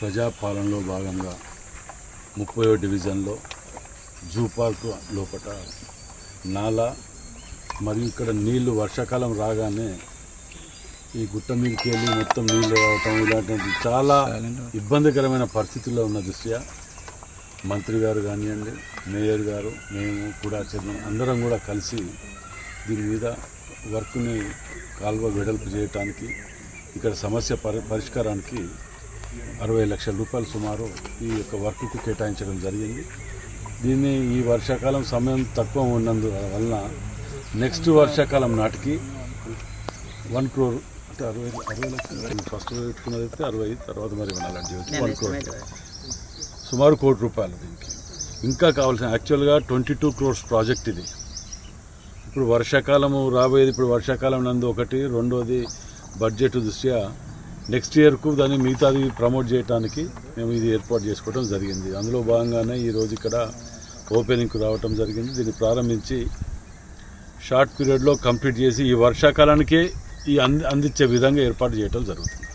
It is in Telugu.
ప్రజాపాలనలో భాగంగా ముప్పై డివిజన్లో జూ పార్క్ లోపల నాలా మరియు ఇక్కడ నీళ్ళు వర్షాకాలం రాగానే ఈ గుట్ట మీదకి వెళ్ళి మొత్తం నీళ్ళు రావటం ఇలాంటి చాలా ఇబ్బందికరమైన పరిస్థితుల్లో ఉన్న దృష్ట్యా మంత్రి గారు కానివ్వండి మేయర్ గారు మేము కూడా చైర్మన్ అందరం కూడా కలిసి దీని మీద వర్క్ని కాల్వ వెడల్పు చేయటానికి ఇక్కడ సమస్య పరి పరిష్కారానికి అరవై లక్షల రూపాయలు సుమారు ఈ యొక్క వర్క్కు కేటాయించడం జరిగింది. దీన్ని ఈ వర్షాకాలం సమయం తక్కువ ఉన్నందు వలన నెక్స్ట్ వర్షాకాలం నాటికి వన్ క్రోర్ అంటే అరవై అరవై లక్షలు? ఫస్ట్ పెట్టుకున్నది అయితే అరవై తర్వాత మరి వచ్చి వన్ క్రోర్. సుమారు కోటి రూపాయలు దీనికి. ఇంకా కావాల్సిన యాక్చువల్గా ట్వంటీ టూ క్రోర్స్ ప్రాజెక్ట్ ఇది. ఇప్పుడు వర్షాకాలము రాబోయేది ఇప్పుడు వర్షాకాలం నందు ఒకటి రెండోది బడ్జెట్ దృష్ట్యా నెక్స్ట్ ఇయర్కు దాన్ని మిగతాది ప్రమోట్ చేయడానికి మేము ఇది ఏర్పాటు చేసుకోవడం జరిగింది. అందులో భాగంగానే ఈరోజు ఇక్కడ ఓపెనింగ్కు రావటం జరిగింది. దీన్ని ప్రారంభించి షార్ట్ పీరియడ్లో కంప్లీట్ చేసి ఈ వర్షాకాలానికే ఈ అంది అందించే విధంగా ఏర్పాటు చేయటం జరుగుతుంది.